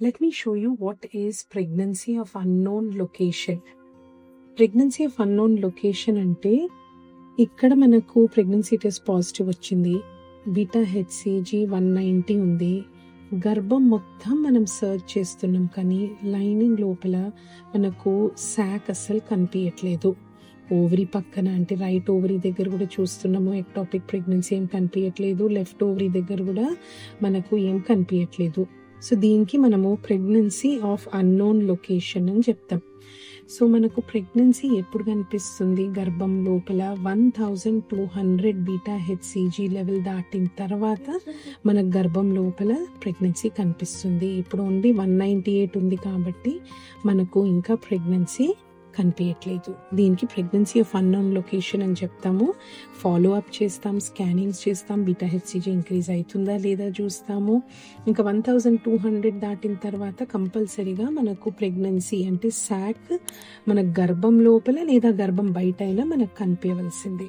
Let me show you what is pregnancy of unknown location. Pregnancy of unknown location అంటే ఇక్కడ మనకు pregnancy test positive వచ్చింది. Beta HCG one ninety ఉంది. గర్భం మొత్తం మనం సర్చ్ చేస్తున్నాం కానీ లైనింగ్ లోపల మనకు శాక్ అస్సలు కనిపించట్లేదు ఓవరీ పక్కన అంటే రైట్ ఓవరీ దగ్గర కూడా చూస్తున్నాము ఎక్టాపిక్ ప్రెగ్నెన్సీ ఏం కనిపించట్లేదు లెఫ్ట్ ఓవరీ దగ్గర కూడా మనకు ఏం కనిపించట్లేదు సో దీనికి మనము ప్రెగ్నెన్సీ ఆఫ్ అన్నోన్ లొకేషన్ అని చెప్తాం. సో మనకు ప్రెగ్నెన్సీ ఎప్పుడు కనిపిస్తుంది? గర్భం లోపల one thousand two hundred beta HCG level దాటిన తర్వాత మన గర్భం లోపల ప్రెగ్నెన్సీ కనిపిస్తుంది. ఇప్పుడు ఓన్లీ వన్ నైంటీ ఎయిట్ ఉంది కాబట్టి మనకు ఇంకా ప్రెగ్నెన్సీ కనిపించట్లేదు దీనికి ప్రెగ్నెన్సీ ఆఫ్ అన్నోన్ లొకేషన్ అని చెప్తాము. ఫాలో అప్ చేస్తాం స్కానింగ్స్ చేస్తాం బీటా హెచ్సిజీ ఇంక్రీజ్ అవుతుందా లేదా చూస్తాము. ఇంకా వన్ థౌజండ్ టూ హండ్రెడ్ దాటిన తర్వాత కంపల్సరీగా మనకు ప్రెగ్నెన్సీ అంటే శాక్ మన గర్భం లోపల లేదా గర్భం బయట అయినా మనకు కనిపించవలసిందే.